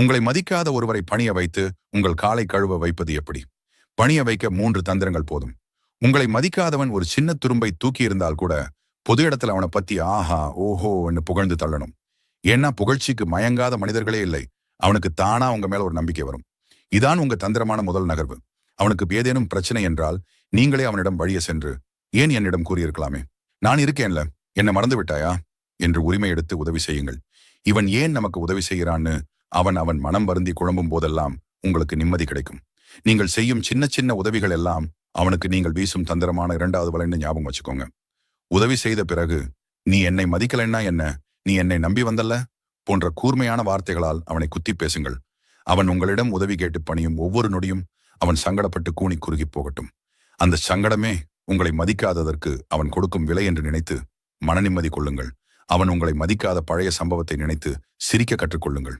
உங்களை மதிக்காத ஒருவரை பணிய வைத்து உங்கள் காலை கழுவ வைப்பது எப்படி? பணிய வைக்க மூன்று தந்திரங்கள் போதும். உங்களை மதிக்காதவன் ஒரு சின்ன துரும்பை தூக்கி இருந்தால் கூட பொது இடத்துல அவனை பத்தி ஆஹா ஓஹோ என்று புகழ்ந்து தள்ளணும். ஏன்னா புகழ்ச்சிக்கு மயங்காத மனிதர்களே இல்லை. அவனுக்கு தானா உங்க மேல ஒரு நம்பிக்கை வரும். இதான் உங்க தந்திரமான முதல் நகர்வு. அவனுக்கு ஏதேனும் பிரச்சனை என்றால் நீங்களே அவனிடம் வழிய சென்று ஏன் என்னிடம் கூறியிருக்கலாமே? நான் இருக்கேன்ல. என்னை மறந்து விட்டாயா என்று உரிமை எடுத்து உதவி செய்யுங்கள். இவன் ஏன் நமக்கு உதவி செய்கிறான்னு அவன் அவன் மனம் வருந்தி குழம்பும் போதெல்லாம் உங்களுக்கு நிம்மதி கிடைக்கும். நீங்கள் செய்யும் சின்ன சின்ன உதவிகள் எல்லாம் அவனுக்கு நீங்கள் வீசும் தந்திரமான இரண்டாவது வலைன்னு ஞாபகம் வச்சுக்கோங்க. உதவி செய்த பிறகு நீ என்னை மதிக்கலைன்னா என்ன? நீ என்னை நம்பி வந்தல்ல? போன்ற கூர்மையான வார்த்தைகளால் அவனை குத்தி பேசுங்கள். அவன் உங்களிடம் உதவி கேட்டு பணியும் ஒவ்வொரு நொடியும் அவன் சங்கடப்பட்டு கூணி குறுகி போகட்டும். அந்த சங்கடமே உங்களை மதிக்காததற்கு அவன் கொடுக்கும் விலை என்று நினைத்து மன நிம்மதி கொள்ளுங்கள். அவன் உங்களை மதிக்காத பழைய சம்பவத்தை நினைத்து சிரிக்க கற்றுக்கொள்ளுங்கள்